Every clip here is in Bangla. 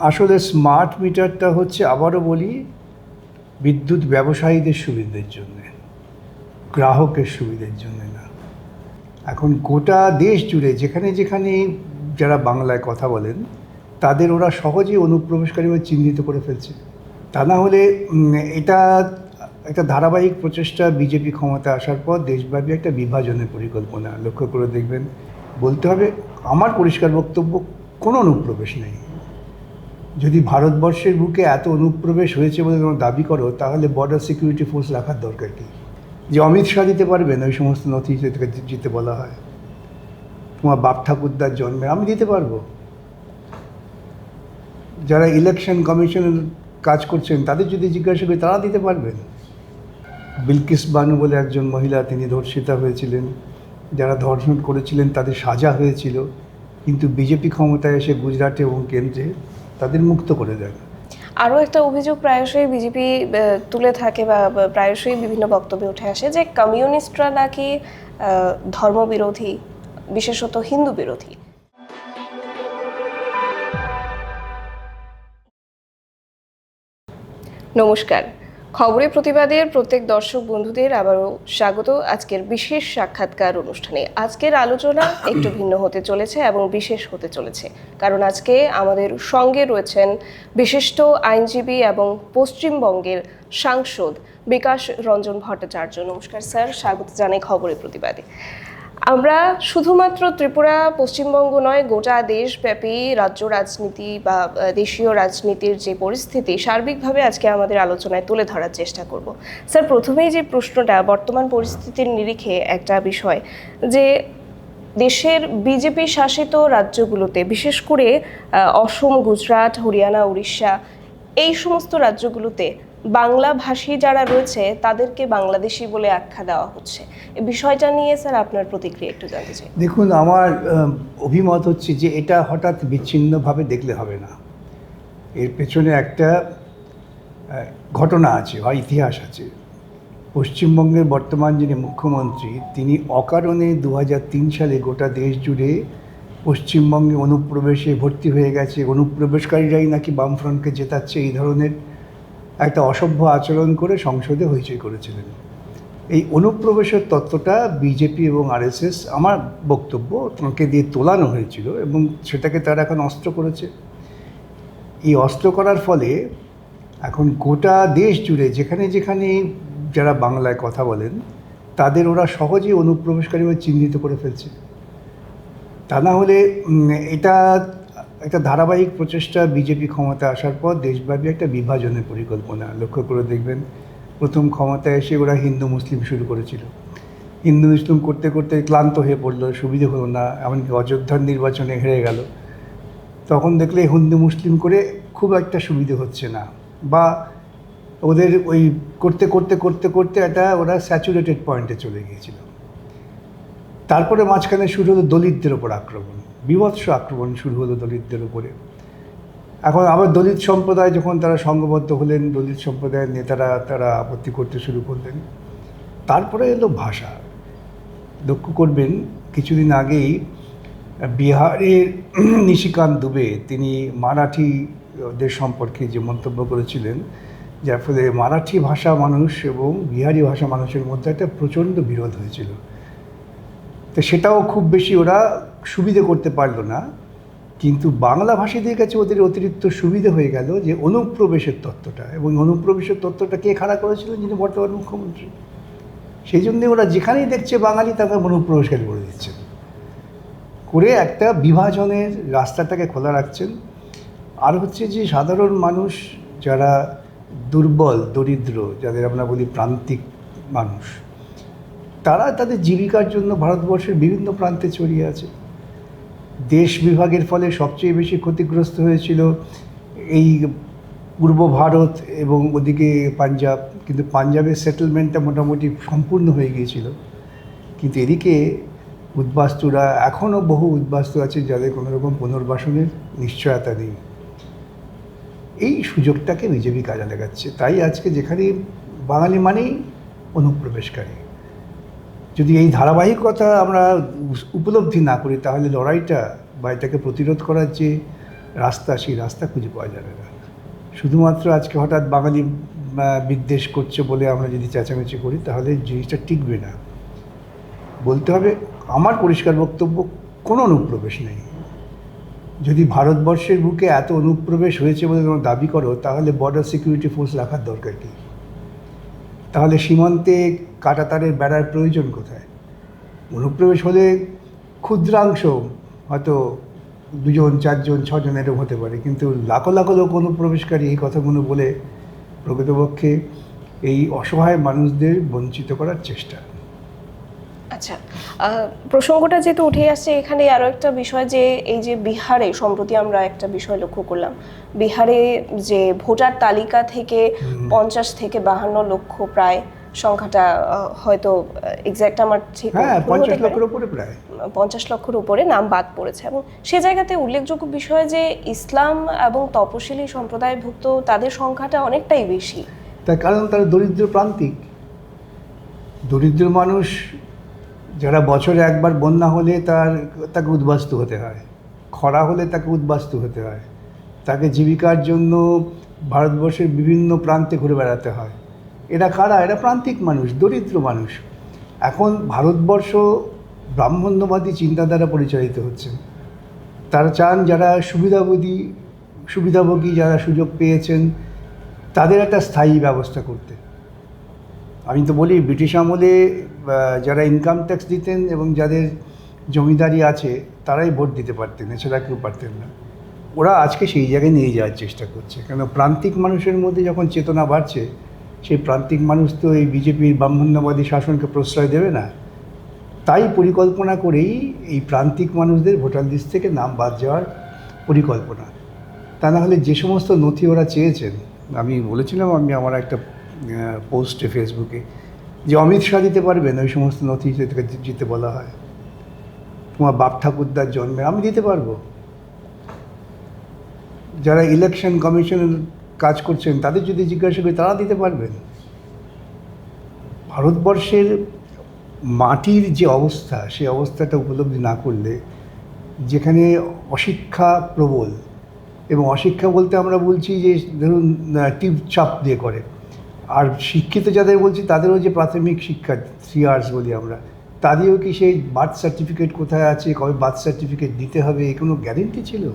আসলে স্মার্ট মিটারটা হচ্ছে, আবারও বলি, বিদ্যুৎ ব্যবসায়ীদের সুবিধের জন্য, গ্রাহকের সুবিধের জন্য না। এখন গোটা দেশ জুড়ে, যেখানে যেখানে যারা বাংলায় কথা বলেন, তাদের ওরা সহজেই অনুপ্রবেশকারী বলে চিহ্নিত করে ফেলছে। তা না হলে এটা একটা ধারাবাহিক প্রচেষ্টা বিজেপি ক্ষমতা আসার পর দেশব্যাপী একটা বিভাজনের পরিকল্পনা লক্ষ্য করে দেখবেন। বলতে হবে, আমার পরিষ্কার বক্তব্য, কোনো অনুপ্রবেশ নেই। যদি ভারতবর্ষের বুকে এত অনুপ্রবেশ হয়েছে বলে তোমরা দাবি করো, তাহলে বর্ডার সিকিউরিটি ফোর্স রাখার দরকার কি? যে অমিত শাহ দিতে পারবেন ওই সমস্ত নথি দিতে বলা হয়। তোমার বাপ ঠাকুরদার জন্মে আমি দিতে পারব। যারা ইলেকশন কমিশনের কাজ করছেন, তাদের যদি জিজ্ঞাসা করি, তারা দিতে পারবেন। বিলকিস বানু বলে একজন মহিলা, তিনি ধর্ষিতা হয়েছিলেন। যারা ধর্ষণ করেছিলেন, তাদের সাজা হয়েছিল। কিন্তু বিজেপি ক্ষমতায় এসে গুজরাটে এবং কেন্দ্রে তাদের মুক্ত করে দেন আরও একটা অভিযোগ প্রায়শই বিজেপি তুলে থাকে বা প্রায়শই বিভিন্ন বক্তব্যে উঠে আসে যে কমিউনিস্টরা নাকি ধর্মবিরোধী, বিশেষত হিন্দু বিরোধী নমস্কার। খবরের প্রতিবাদের প্রত্যেক দর্শক বন্ধুদের আবারও স্বাগত আজকের বিশেষ সাক্ষাৎকার অনুষ্ঠানে। আজকের আলোচনা একটু ভিন্ন হতে চলেছে এবং বিশেষ হতে চলেছে। কারণ আজকে আমাদের সঙ্গে রয়েছেন বিশিষ্ট আইনজীবী এবং পশ্চিমবঙ্গের সাংসদ বিকাশ রঞ্জন ভট্টাচার্য। নমস্কার স্যার, স্বাগত জানাই খবরের প্রতিবাদে। আমরা শুধুমাত্র ত্রিপুরা, পশ্চিমবঙ্গ নয়, গোটা দেশব্যাপী রাজ্য রাজনীতি বা দেশীয় রাজনীতির যে পরিস্থিতি, সার্বিকভাবে আজকে আমাদের আলোচনায় তুলে ধরার চেষ্টা করব। স্যার, প্রথমেই যে প্রশ্নটা, বর্তমান পরিস্থিতির নিরিখে একটা বিষয়, যে দেশের বিজেপি শাসিত রাজ্যগুলোতে, বিশেষ করে অসম, গুজরাট, হরিয়ানা, উড়িষ্যা, এই সমস্ত রাজ্যগুলোতে বাংলা ভাষী যারা রয়েছে, তাদেরকে বাংলাদেশি বলে আখ্যা দেওয়া হচ্ছে। এই বিষয়টা নিয়ে স্যার আপনার প্রতিক্রিয়া একটু জানতে চাই। দেখুন, আমার অভিমত হচ্ছে যে এটা হঠাৎ বিচ্ছিন্নভাবে দেখলে হবে না। এর পেছনে একটা ঘটনা আছে বা ইতিহাস আছে। পশ্চিমবঙ্গের বর্তমান যিনি মুখ্যমন্ত্রী, তিনি অকারণে দু হাজার তিন সালে গোটা দেশ জুড়ে পশ্চিমবঙ্গে অনুপ্রবেশে ভর্তি হয়ে গেছে। অনুপ্রবেশকারীরাই নাকি বামফ্রন্টকে জেতাচ্ছে এই ধরনের একটা অসভ্য আচরণ করে সংসদে হইচই করেছিলেন। এই অনুপ্রবেশের তত্ত্বটা বিজেপি এবং আরএসএস আমার বক্তব্য, তাঁকে দিয়ে তোলানো হয়েছিল এবং সেটাকে তারা এখন অস্ত্র করেছে। এই অস্ত্র করার ফলে এখন গোটা দেশ জুড়ে যেখানে যেখানে যারা বাংলায় কথা বলেন, তাদের ওরা সহজেই অনুপ্রবেশকারীভাবে চিহ্নিত করে ফেলছে। তা না হলে এটা একটা ধারাবাহিক প্রচেষ্টা বিজেপি ক্ষমতা আসার পর দেশব্যাপী একটা বিভাজনের পরিকল্পনা লক্ষ্য করে দেখবেন, প্রথম ক্ষমতায় এসে ওরা হিন্দু মুসলিম শুরু করেছিল। হিন্দু মুসলিম করতে করতে ক্লান্ত হয়ে পড়ল, সুবিধে হলো না, এমনকি অযোধ্যার নির্বাচনে হেরে গেল। তখন দেখলে হিন্দু মুসলিম করে খুব একটা সুবিধে হচ্ছে না বা ওদের ওই করতে করতে করতে করতে একটা ওরা স্যাচুরেটেড পয়েন্টে চলে গিয়েছিল। তারপরে মাঝখানে শুরু হলো দলিতদের ওপর আক্রমণ। বিভৎস আক্রমণ শুরু হলো দলিতদের উপরে। এখন আবার দলিত সম্প্রদায় যখন তারা সংঘবদ্ধ হলেন, দলিত সম্প্রদায়ের নেতারা তারা আপত্তি করতে শুরু করলেন। তারপরে এলো ভাষা। লক্ষ্য করবেন, কিছুদিন আগেই বিহারের নিশিকান্ত দুবে তিনি মারাঠিদের সম্পর্কে যে মন্তব্য করেছিলেন, যার ফলে মারাঠি ভাষা মানুষ এবং বিহারি ভাষা মানুষের মধ্যে একটা প্রচণ্ড বিরোধ হয়েছিল। তো সেটাও খুব বেশি ওরা সুবিধে করতে পারল না, কিন্তু বাংলা ভাষীদের কাছে ওদের অতিরিক্ত সুবিধে হয়ে গেল যে অনুপ্রবেশের তত্ত্বটা। এবং অনুপ্রবেশের তত্ত্বটা কে খাড়া করেছিল? যিনি বর্তমান মুখ্যমন্ত্রী। সেই জন্যে ওরা যেখানেই দেখছে বাঙালি তাকে অনুপ্রবেশকারী করে দিচ্ছেন। করে একটা বিভাজনের রাস্তাটাকে খোলা রাখছেন। আর হচ্ছে যে সাধারণ মানুষ যারা দুর্বল, দরিদ্র, যাদের আমরা বলি প্রান্তিক মানুষ, তারা তাদের জীবিকার জন্য ভারতবর্ষের বিভিন্ন প্রান্তে ছড়িয়ে আছে। দেশ বিভাগের ফলে সবচেয়ে বেশি ক্ষতিগ্রস্ত হয়েছিল এই পূর্ব ভারত এবং ওদিকে পাঞ্জাব। কিন্তু পাঞ্জাবের সেটেলমেন্টটা মোটামুটি সম্পূর্ণ হয়ে গিয়েছিল। কিন্তু এদিকে উদ্বাস্তুরা, এখনও বহু উদ্বাস্তু আছে যাদের কোনো রকম পুনর্বাসনের নিশ্চয়তা নেই। এই সুযোগটাকে বিজেপি কাজে লাগাচ্ছে। তাই আজকে যেখানে বাঙালি মানেই অনুপ্রবেশকারী। যদি এই ধারাবাহিকতা আমরা উপলব্ধি না করি, তাহলে লড়াইটা বা এটাকে প্রতিরোধ করার যে রাস্তা, সেই রাস্তা খুঁজে পাওয়া যাবে না। শুধুমাত্র আজকে হঠাৎ বাঙালি বিদ্বেষ করছে বলে আমরা যদি চেঁচামেচি করি, তাহলে জিনিসটা টিকবে না। বলতে হবে, আমার পরিষ্কার বক্তব্য, কোনো অনুপ্রবেশ নেই। যদি ভারতবর্ষের বুকে এত অনুপ্রবেশ হয়েছে বলে তোমরা দাবি করো, তাহলে বর্ডার সিকিউরিটি ফোর্স রাখার দরকার কী? তাহলে সীমান্তে কাটাতারের বেড়ার প্রয়োজন কোথায়? অনুপ্রবেশ হলে ক্ষুদ্রাংশ হয়তো দুজন, চারজন ছজন এরকম হতে পারে, কিন্তু লাখো লাখো লোক অনুপ্রবেশকারী এই কথাগুলো বলে প্রকৃতপক্ষে এই অসহায় মানুষদের বঞ্চিত করার চেষ্টা। আচ্ছা প্রসঙ্গটা যেহেতু উঠে আসছে এখানে আরও একটা বিষয় যে এই যে বিহারে সম্প্রতি আমরা একটা বিষয় লক্ষ্য করলাম। বিহারে যে ভোটার তালিকা থেকে পঞ্চাশ থেকে বাহান্ন লক্ষ প্রায় সংখ্যাটা হয়তো এক্স্যাক্ট আমার ঠিক হ্যাঁ পঞ্চাশ। লক্ষের উপরে প্রায়। পঞ্চাশ লক্ষের উপরে নাম বাদ পড়েছে। এবং সে জায়গাতে উল্লেখযোগ্য বিষয় যে ইসলাম এবং তপশিলি সম্প্রদায়ভুক্ত তাদের সংখ্যাটা অনেকটাই বেশি। তার কারণ তারা দরিদ্র প্রান্তিক। দরিদ্র মানুষ যারা বছরে একবার বন্যা হলে তার, তাকে উদ্বাস্তু হতে হয়। খরা হলে তাকে উদ্বাস্তু হতে হয়। তাকে জীবিকার জন্য ভারতবর্ষের বিভিন্ন প্রান্তে ঘুরে বেড়াতে হয়। এরা কারা? এরা প্রান্তিক মানুষ, দরিদ্র মানুষ। এখন ভারতবর্ষ ব্রাহ্মণ্যবাদী চিন্তাধারা পরিচালিত হচ্ছে। তারা চান যারা সুবিধাভোগী সুবিধাভোগী যারা সুযোগ পেয়েছেন, তাদের একটা স্থায়ী ব্যবস্থা করতে। আমি তো বলি, ব্রিটিশ আমলে যারা ইনকাম ট্যাক্স দিতেন এবং যাদের জমিদারি আছে, তারাই ভোট দিতে পারতেন, এছাড়া কেউ পারতেন না। ওরা আজকে সেই জায়গায় নিয়ে যাওয়ার চেষ্টা করছে। কেন প্রান্তিক মানুষের মধ্যে যখন চেতনা বাড়ছে, সেই প্রান্তিক মানুষ তো এই বিজেপির ব্রাহ্মণ্যবাদী শাসনকে প্রশ্রয় দেবে না। তাই পরিকল্পনা করেই এই প্রান্তিক মানুষদের ভোটার লিস্ট থেকে নাম বাদ যাওয়ার পরিকল্পনা। তা না হলে যে সমস্ত নথি ওরা চেয়েছেন, আমি বলেছিলাম, আমি আমার একটা পোস্টে ফেসবুকে যে অমিত শাহ দিতে পারবেন, ওই সমস্ত নথি দিতে বলা হয়। তোমার বাপ ঠাকুরদার জন্মে, আমি দিতে পারব। যারা ইলেকশন কমিশনের কাজ করছেন, তাদের যদি জিজ্ঞাসা করি, তারা দিতে পারবেন। ভারতবর্ষের মাটির যে অবস্থা সেই অবস্থাটা উপলব্ধি না করলে, যেখানে অশিক্ষা প্রবল, এবং অশিক্ষা বলতে আমরা বলছি যে, ধরুন টিপ চাপ দিয়ে করে। আর শিক্ষিত যাদের বলছি, তাদেরও যে প্রাথমিক শিক্ষা থ্রি আর্স বলি আমরা, তাদেরও কি সেই বার্থ সার্টিফিকেট কোথায় আছে, কবে বার্থ সার্টিফিকেট দিতে হবে, এ কোনো গ্যারেন্টি ছিল?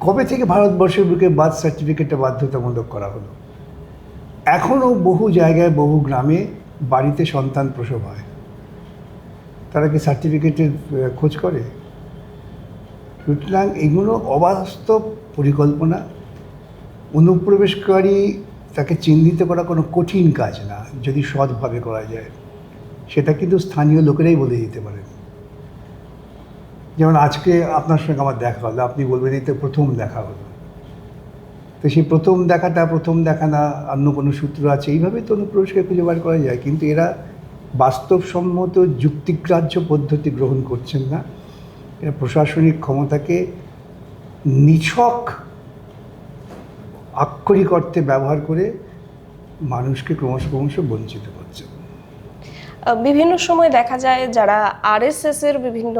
কবে থেকে ভারতবর্ষের বুকে বার্থ সার্টিফিকেটটা বাধ্যতামূলক করা হলো? এখনও বহু জায়গায়, বহু গ্রামে বাড়িতে সন্তান প্রসব হয়। তারা কি সার্টিফিকেটের খোঁজ করে? সুতরাং এগুলো অবাস্তব পরিকল্পনা। অনুপ্রবেশকারী তাকে চিহ্নিত করা কোনো কঠিন কাজ না, যদি সৎভাবে করা যায়। সেটা কিন্তু স্থানীয় লোকেরাই বলে দিতে পারেন। যেমন আজকে আপনার সঙ্গে আমার দেখা হলো, আপনি বলবেন এই তো প্রথম দেখা হলো। তো সেই প্রথম দেখাটা, প্রথম দেখা না, অন্য কোনো সূত্র আছে? এইভাবে তো অনুপ্রবেশকে খুঁজে বার করা যায়। কিন্তু এরা বাস্তবসম্মত যুক্তিগ্রাহ্য পদ্ধতি গ্রহণ করছেন না। এরা প্রশাসনিক ক্ষমতাকে নিছক আক্ষরিক অর্থে ব্যবহার করে মানুষকে ক্রমশ ক্রমশ বঞ্চিত করছে। বিভিন্ন সময় দেখা যায় যারা আরএসএস এর বিভিন্ন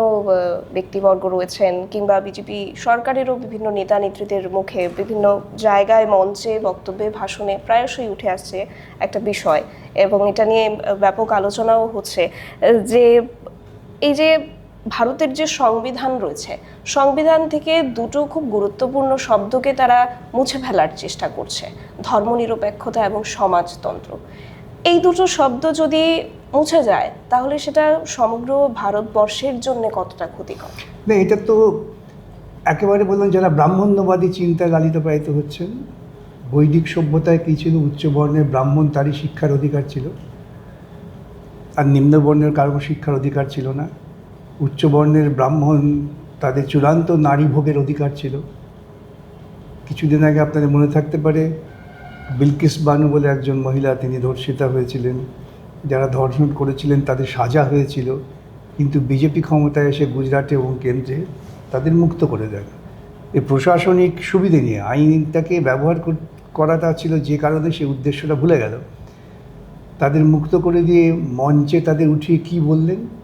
ব্যক্তিবর্গ রয়েছেন কিংবা বিজেপি সরকারেরও বিভিন্ন নেতা নেত্রীদের মুখে বিভিন্ন জায়গায়, মঞ্চে বক্তব্যে, ভাষণে প্রায়শই উঠে আসছে একটা বিষয় এবং এটা নিয়ে ব্যাপক আলোচনাও হচ্ছে। যে এই যে ভারতের যে সংবিধান রয়েছে, সংবিধান থেকে দুটো খুব গুরুত্বপূর্ণ শব্দকে তারা মুছে ফেলার চেষ্টা করছে, ধর্মনিরপেক্ষতা এবং সমাজতন্ত্র। এই দুটো শব্দ যদি মুছে যায়, তাহলে সেটা সমগ্র ভারতবর্ষের জন্য কতটা ক্ষতিকর? না, এটা তো একেবারে বললাম যারা ব্রাহ্মণ্যবাদী চিন্তায় লালিত পালিত হচ্ছেন, বৈদিক সভ্যতায় কী ছিল উচ্চবর্ণের ব্রাহ্মণ তারই শিক্ষার অধিকার ছিল। আর নিম্নবর্ণের কারও শিক্ষার অধিকার ছিল না। উচ্চ বর্ণের ব্রাহ্মণ, তাদের চূড়ান্ত নারী ভোগের অধিকার ছিল। কিছুদিন আগে আপনাদের মনে থাকতে পারে, বিলকিস বানু বলে একজন মহিলা তিনি ধর্ষিতা হয়েছিলেন। যারা ধর্ষণ করেছিলেন তাদের সাজা হয়েছিল। কিন্তু বিজেপি ক্ষমতায় এসে গুজরাটে এবং কেন্দ্রে তাদের মুক্ত করে দেন। এই প্রশাসনিক সুবিধে নিয়ে আইনটাকে ব্যবহার করাটা ছিল যে কারণে সেই উদ্দেশ্যটা ভুলে গেল। তাদের মুক্ত করে দিয়ে মঞ্চে তাদের উঠিয়ে কি বললেন?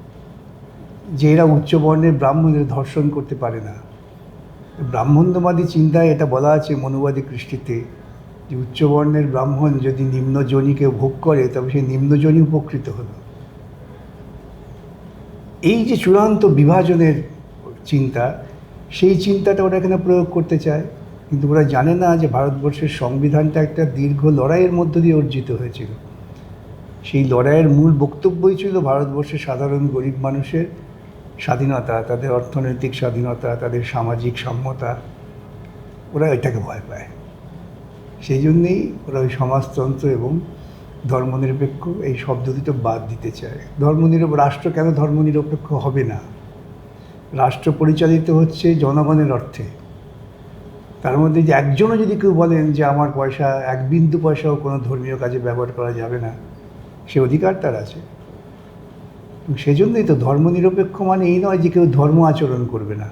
যে এরা উচ্চবর্ণের ব্রাহ্মণের ধর্ষণ করতে পারে না। ব্রাহ্মণ্যবাদী চিন্তায় এটা বলা আছে মনুবাদী কৃষ্টিতে যে উচ্চবর্ণের ব্রাহ্মণ যদি নিম্নজনীকে ভোগ করে, তবে সে নিম্নজনী উপকৃত হলো। এই যে চূড়ান্ত বিভাজনের চিন্তা, সেই চিন্তাটা ওরা এখানে প্রয়োগ করতে চায়। কিন্তু ওরা জানে না যে ভারতবর্ষের সংবিধানটা একটা দীর্ঘ লড়াইয়ের মধ্য দিয়ে অর্জিত হয়েছিল। সেই লড়াইয়ের মূল বক্তব্যই ছিল ভারতবর্ষের সাধারণ গরিব মানুষের স্বাধীনতা, তাদের অর্থনৈতিক স্বাধীনতা, তাদের সামাজিক সাম্যতা ওরা এটাকে ভয় পায়। সেই জন্যেই ওরা ওই সমাজতন্ত্র এবং ধর্মনিরপেক্ষ এই শব্দ দুটো বাদ দিতে চায়। ধর্মনিরপ, রাষ্ট্র কেন ধর্মনিরপেক্ষ হবে না? রাষ্ট্র পরিচালিত হচ্ছে জনগণের অর্থে। তার মধ্যে যে একজনও যদি কেউ বলেন যে আমার পয়সা, এক বিন্দু পয়সাও কোনো ধর্মীয় কাজে ব্যবহার করা যাবে না, সে অধিকার তার আছে। সেজন্যই তো ধর্মনিরপেক্ষ মানে এই নয় যে কেউ ধর্ম আচরণ করবে না।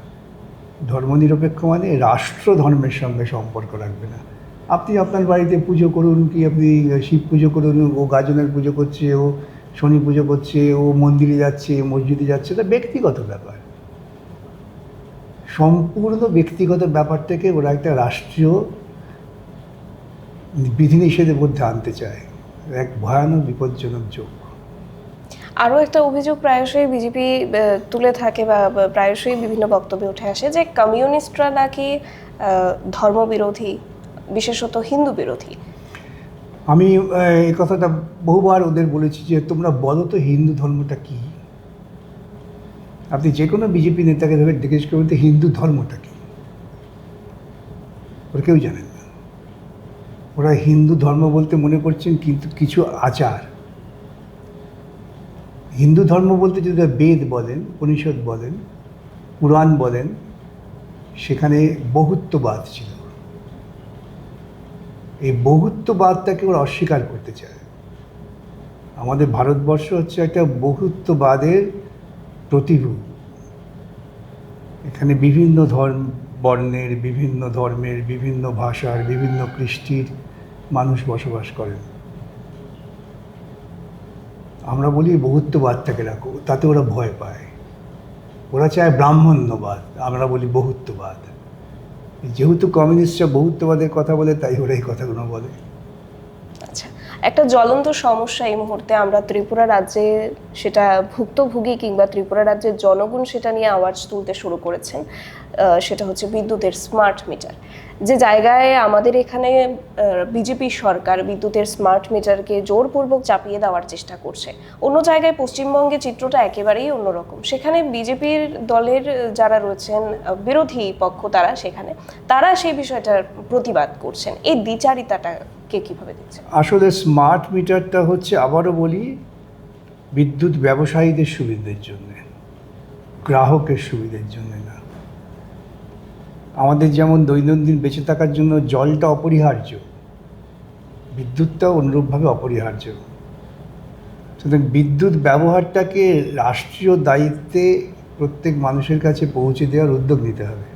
ধর্মনিরপেক্ষ মানে রাষ্ট্র ধর্মের সঙ্গে সম্পর্ক রাখবে না। আপনি আপনার বাড়িতে পুজো করুন কি আপনি শিব পুজো করুন, ও গাজনের পুজো করছে, ও শনি পুজো করছে, ও মন্দিরে যাচ্ছে মসজিদে যাচ্ছে, এটা ব্যক্তিগত ব্যাপার। সম্পূর্ণ ব্যক্তিগত ব্যাপারটাকে ওরা একটা রাষ্ট্রীয় বিধিনিষেধের মধ্যে আনতে চায়। এক ভয়ানক বিপজ্জনক যোগ। আরও একটা অভিযোগ প্রায়শই বিজেপি তুলে থাকে বা প্রায়শই বিভিন্ন বক্তব্যে উঠে আসে যে কমিউনিস্টরা নাকি ধর্মবিরোধী, বিশেষত হিন্দু বিরোধী আমি এই কথাটা বহুবার ওদের বলেছি যে তোমরা বলো তো হিন্দু ধর্মটা কী? আপনি যে কোনো বিজেপি নেতাকে ধরে জিজ্ঞেস করবেন তো হিন্দু ধর্মটা কী? ওরা কেউ জানেন না। ওরা হিন্দু ধর্ম বলতে মনে করছেন কিন্তু কিছু আচার। হিন্দু ধর্ম বলতে যদি বেদ বলেন, উপনিষদ বলেন পুরাণ বলেন, সেখানে বহুত্ববাদ ছিল। এই বহুত্ববাদটাকে ওরা অস্বীকার করতে চায়। আমাদের ভারতবর্ষ হচ্ছে একটা বহুত্ববাদের প্রতিরূপ। এখানে বিভিন্ন ধর্ম, বর্ণের বিভিন্ন ধর্মের বিভিন্ন ভাষার বিভিন্ন কৃষ্টির মানুষ বসবাস করেন। আমরা বলি বহুত্ববাদটাকে রাখো, তাতে ওরা ভয় পায়। ওরা চায় ব্রাহ্মণ্যবাদ, আমরা বলি বহুত্ববাদ। যেহেতু কমিউনিস্টরা বহুত্ববাদের কথা বলে, তাই ওরা এই কথাগুলো বলে। একটা জ্বলন্ত সমস্যা এই মুহূর্তে আমরা ত্রিপুরা রাজ্যে সেটা ভুক্তভোগী কিংবা ত্রিপুরা রাজ্যের জনগণ সেটা নিয়ে আওয়াজ তুলতে শুরু করেছেন সেটা হচ্ছে বিদ্যুতের স্মার্ট মিটার যে জায়গায় আমাদের এখানে বিজেপি সরকার বিদ্যুতের স্মার্ট মিটারকে জোরপূর্বক চাপিয়ে দেওয়ার চেষ্টা করছে। অন্য জায়গায় পশ্চিমবঙ্গে চিত্রটা একেবারেই অন্যরকম। সেখানে বিজেপির দলের যারা রয়েছেন বিরোধী পক্ষ তারা সেখানে, তারা সেই বিষয়টার প্রতিবাদ করছেন। এই দ্বিচারিতাটাকে কীভাবে দেখছেন আসলে স্মার্ট মিটারটা হচ্ছে আবারও বলি, বিদ্যুৎ ব্যবসায়ীদের সুবিধের জন্যে, গ্রাহকের সুবিধের জন্য না। আমাদের যেমন দৈনন্দিন বেঁচে থাকার জন্য জলটা অপরিহার্য, বিদ্যুৎটাও অনুরূপভাবে অপরিহার্য। সুতরাং বিদ্যুৎ ব্যবহারটাকে রাষ্ট্রীয় দায়িত্বে প্রত্যেক মানুষের কাছে পৌঁছে দেওয়ার উদ্যোগ নিতে হবে।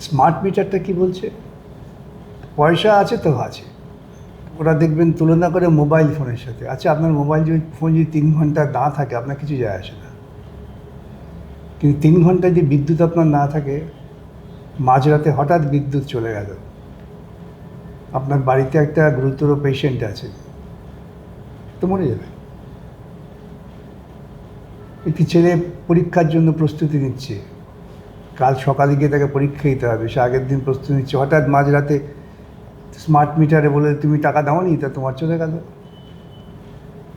স্মার্ট মিটারটা কি বলছে? পয়সা আছে তো আছে। ওরা দেখবেন তুলনা করে মোবাইল ফোনের সাথে। আচ্ছা আপনার মোবাইল যদি ফোন যদি তিন ঘণ্টা না থাকে, আপনার কিছু যায় আসে না। কিন্তু তিন ঘণ্টা যদি বিদ্যুৎ আপনার না থাকে, মাঝরাতে হঠাৎ বিদ্যুৎ চলে গেল। আপনার বাড়িতে একটা গুরুতর পেশেন্ট আছে। তো মরে যাবে। একটি ছেলে পরীক্ষার জন্য প্রস্তুতি নিচ্ছে। কাল সকালে গিয়ে তাকে পরীক্ষা দিতে হবে। সে আগের দিন প্রস্তুতি নিচ্ছে। হঠাৎ মাঝরাতে স্মার্ট মিটারে বলে তুমি টাকা দাওনি তা তোমার চলে গেল।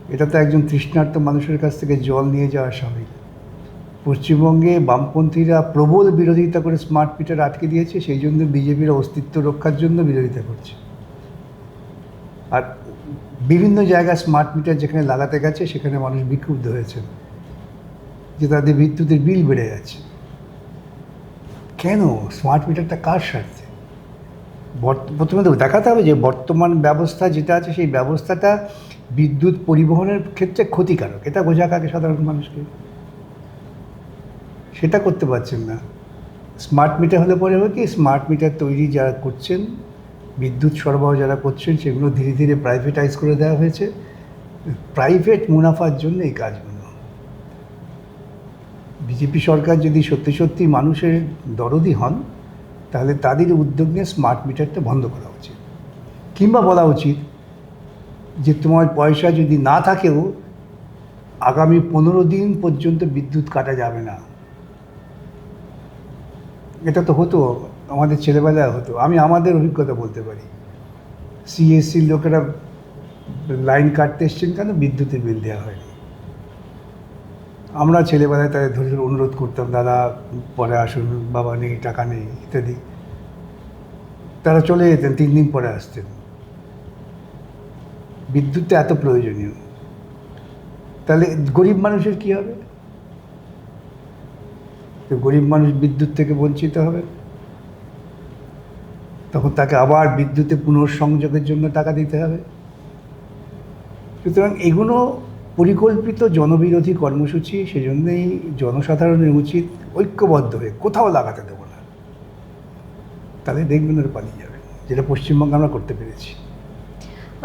এটা তো একজন তৃষ্ণার্ত মানুষের কাছ থেকে জল নিয়ে যাওয়া স্বাভাবিক। পশ্চিমবঙ্গে বামপন্থীরা প্রবল বিরোধিতা করে স্মার্ট মিটার আটকে দিয়েছে, সেই জন্য বিজেপির অস্তিত্ব রক্ষার জন্য বিরোধিতা করছে। আর বিভিন্ন জায়গায় স্মার্ট মিটার যেখানে লাগাতে গেছে, সেখানে মানুষ বিক্ষুব্ধ হয়েছে। যে তাদের বিদ্যুতের বিল বেড়ে যাচ্ছে। কেন? স্মার্ট মিটারটা কার স্বার্থে? প্রথমে তো দেখাতে হবে যে বর্তমান ব্যবস্থা যেটা আছে, সেই ব্যবস্থাটা বিদ্যুৎ পরিবহনের ক্ষেত্রে ক্ষতিকারক। এটা বোঝা কাকে সাধারণ মানুষকে? সেটা করতে পারছেন না। স্মার্ট মিটার হলে পরে হবে কি? স্মার্ট মিটার তৈরি যারা করছেন, বিদ্যুৎ সরবরাহ যারা করছেন, সেগুলো ধীরে ধীরে প্রাইভেটাইজ করে দেওয়া হয়েছে। প্রাইভেট মুনাফার জন্য এই কাজগুলো। বিজেপি সরকার যদি সত্যি সত্যি মানুষের দরদি হন তাহলে তাদের উদ্যোগ নিয়ে স্মার্ট মিটারটা বন্ধ করা উচিত। কিংবা বলা উচিত যে তোমার পয়সা যদি না থাকেও আগামী পনেরো দিন পর্যন্ত বিদ্যুৎ কাটা যাবে না। এটা তো হতো, আমাদের ছেলেবেলায় হতো। আমি আমাদের অভিজ্ঞতা বলতে পারি। সিএসসির লোকেরা লাইন কাটতে এসছেন কেন? বিদ্যুতের বিল দেওয়া হয়নি। আমরা ছেলেবেলায় তাদের ধরে ধরে অনুরোধ করতাম, দাদা, পরে আসুন, বাবা নেই, টাকা নেই, ইত্যাদি। তারা চলে যেতেন, তিন দিন পরে আসতেন। বিদ্যুৎটা এত প্রয়োজনীয়। তাহলে গরিব মানুষের কি হবে? তো গরিব মানুষ বিদ্যুৎ থেকে বঞ্চিত হবে। তখন তাকে আবার বিদ্যুতে পুনঃসংযোগের জন্য টাকা দিতে হবে। সুতরাং এগুলো পরিকল্পিত জনবিরোধী কর্মসূচি সেজন্যই জনসাধারণের উচিত ঐক্যবদ্ধ হয়ে কোথাও লাগাতে দেবো না। তাহলে দেখবেন ওরা পালিয়ে যাবে। যেটা পশ্চিমবঙ্গে আমরা করতে পেরেছি।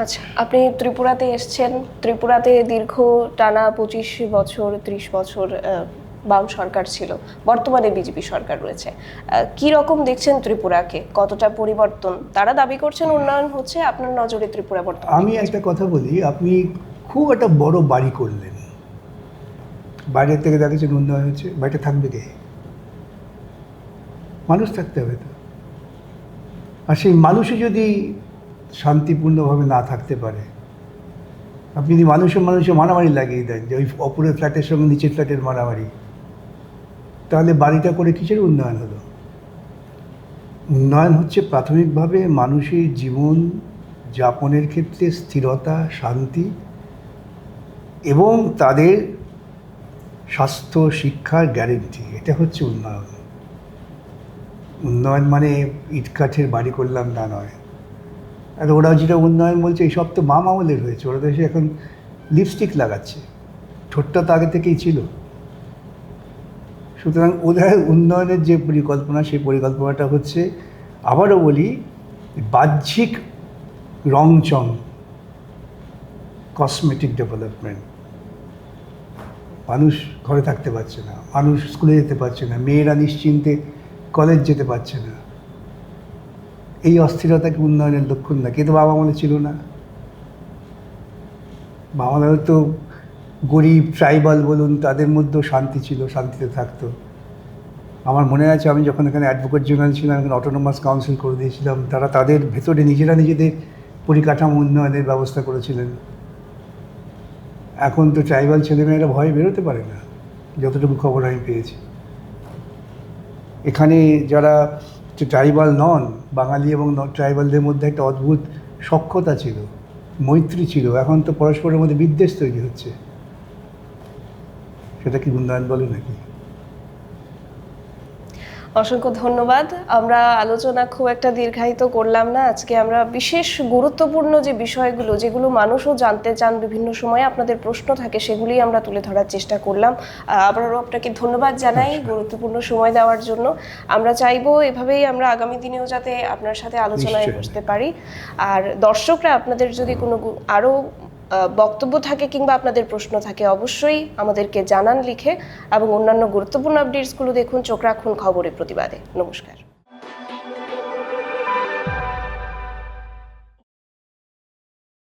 আচ্ছা আপনি ত্রিপুরাতে এসছেন। ত্রিপুরাতে দীর্ঘ টানা পঁচিশ বছর ত্রিশ বছর বাম সরকার ছিল। বর্তমানে বিজেপি সরকার রয়েছে। কি রকম দেখছেন ত্রিপুরাকে? কতটা পরিবর্তন? তারা দাবি করছেন উন্নয়ন হচ্ছে আপনার নজরে ত্রিপুরা বর্তমানে আমি একটা কথা বলি আপনি খুব একটা বড় বাড়ি করলেন। বাইরের থেকে দেখেছেন উন্নয়ন হচ্ছে বাড়িটা থাকবে কে? মানুষ থাকতে হবে তো। আর সেই মানুষই যদি শান্তিপূর্ণভাবে না থাকতে পারে, আপনি যদি মানুষের মানুষে মারামারি লাগিয়ে দেন, যে ওই অপরের ফ্ল্যাটের সঙ্গে নিচের ফ্ল্যাটের মারামারি, তাহলে বাড়িটা করে কিসের উন্নয়ন হলো? উন্নয়ন হচ্ছে প্রাথমিকভাবে মানুষের জীবন যাপনের ক্ষেত্রে স্থিরতা, শান্তি এবং তাদের স্বাস্থ্য, শিক্ষার গ্যারেন্টি এটা হচ্ছে উন্নয়ন। উন্নয়ন মানে ইটকাঠের বাড়ি করলাম না নয়। আর ওরা যেটা উন্নয়ন বলছে, এইসব তো বাম আমলের হয়েছে, ওরা এসে এখন লিপস্টিক লাগাচ্ছে। ঠোঁটটা তো আগে থেকেই ছিল। সুতরাং ওদের উন্নয়নের যে পরিকল্পনা, সেই পরিকল্পনাটা হচ্ছে, আবারও বলি, বাহ্যিক রংচং কসমেটিক ডেভেলপমেন্ট মানুষ ঘরে থাকতে পারছে না, মানুষ স্কুলে যেতে পারছে না, মেয়েরা নিশ্চিন্তে কলেজ যেতে পারছে না। এই অস্থিরতাকে উন্নয়নের লক্ষণ না, কিন্তু বাবা মনে ছিল না। বাবা তো গরিব ট্রাইবাল বলুন, তাদের মধ্যেও শান্তি ছিল, শান্তিতে থাকতো। আমার মনে আছে, আমি যখন এখানে অ্যাডভোকেট জেনারেল ছিলাম, এখানে অটোনোমাস কাউন্সিল করে দিয়েছিলাম, তারা তাদের ভেতরে নিজেরা নিজেদের পরিকাঠামো উন্নয়নের ব্যবস্থা করেছিলেন। এখন তো ট্রাইবাল ছেলেমেয়েরা ভয়ে বেরোতে পারে না, যতটুকু খবর আমি পেয়েছি। এখানে যারা ট্রাইবাল নন, বাঙালি এবং ট্রাইবালদের মধ্যে একটা অদ্ভুত সক্ষতা ছিল, মৈত্রী ছিল, এখন তো পরস্পরের মধ্যে বিদ্বেষ তৈরি হচ্ছে। সেটা কি উন্নয়ন বলে নাকি? অসংখ্য ধন্যবাদ। আমরা আলোচনা খুব একটা দীর্ঘায়িত করলাম না। আজকে আমরা বিশেষ গুরুত্বপূর্ণ যে বিষয়গুলো যেগুলো মানুষও জানতে চান বিভিন্ন সময়ে আপনাদের প্রশ্ন থাকে সেগুলি আমরা তুলে ধরার চেষ্টা করলাম। আবারও আপনাকে ধন্যবাদ জানাই গুরুত্বপূর্ণ সময় দেওয়ার জন্য। আমরা চাইব এভাবেই আমরা আগামী দিনেও যাতে আপনার সাথে আলোচনায় বসতে পারি। আর দর্শকরা আপনাদের যদি কোনো আরও বক্তব্য থাকে কিংবা আপনাদের প্রশ্ন থাকে, অবশ্যই আমাদেরকে জানান, লিখে এবং অন্যান্য গুরুত্বপূর্ণ আপডেটসগুলো দেখুন, চোখ রাখুন খবরে প্রতিবাদে। নমস্কার।